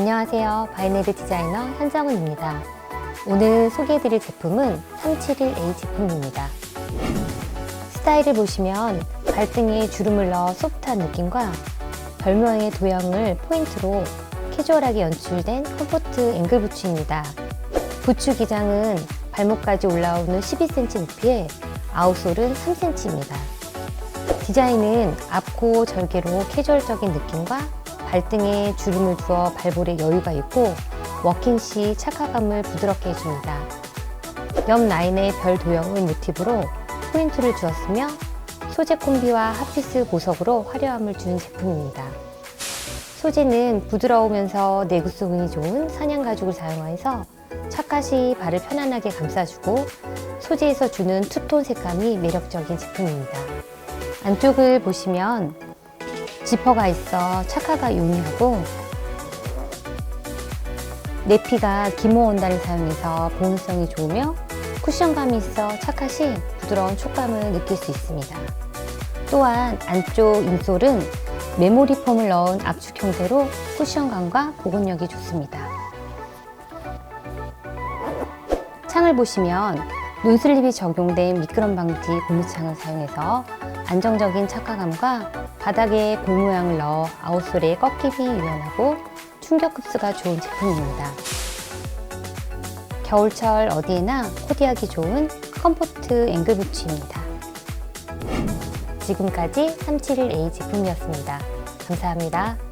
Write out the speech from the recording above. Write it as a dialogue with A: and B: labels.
A: 안녕하세요. 바이네드 디자이너 현정은입니다. 오늘 소개해드릴 제품은 371A 제품입니다. 스타일을 보시면 발등에 주름을 넣어 소프트한 느낌과 별모양의 도형을 포인트로 캐주얼하게 연출된 컴포트 앵글 부츠입니다. 부츠 기장은 발목까지 올라오는 12cm 높이에 아웃솔은 3cm입니다. 디자인은 앞코 절개로 캐주얼적인 느낌과 발등에 주름을 두어 발볼에 여유가 있고 워킹 시 착화감을 부드럽게 해줍니다. 옆 라인에 별 도형을 모티브로 포인트를 주었으며 소재 콤비와 핫피스 보석으로 화려함을 주는 제품입니다. 소재는 부드러우면서 내구성이 좋은 사냥 가죽을 사용해서 착화 시 발을 편안하게 감싸주고 소재에서 주는 투톤 색감이 매력적인 제품입니다. 안쪽을 보시면 지퍼가 있어 착화가 용이하고 내피가 기모 원단을 사용해서 보온성이 좋으며 쿠션감이 있어 착화 시 부드러운 촉감을 느낄 수 있습니다. 또한 안쪽 인솔은 메모리 폼을 넣은 압축 형태로 쿠션감과 보건력이 좋습니다. 창을 보시면 논슬립이 적용된 미끄럼 방지 고무창을 사용해서 안정적인 착화감과 바닥에 볼 모양을 넣어 아웃솔의 꺾임이 유연하고 충격 흡수가 좋은 제품입니다. 겨울철 어디에나 코디하기 좋은 컴포트 앵글 부츠입니다. 지금까지 371A 제품이었습니다. 감사합니다.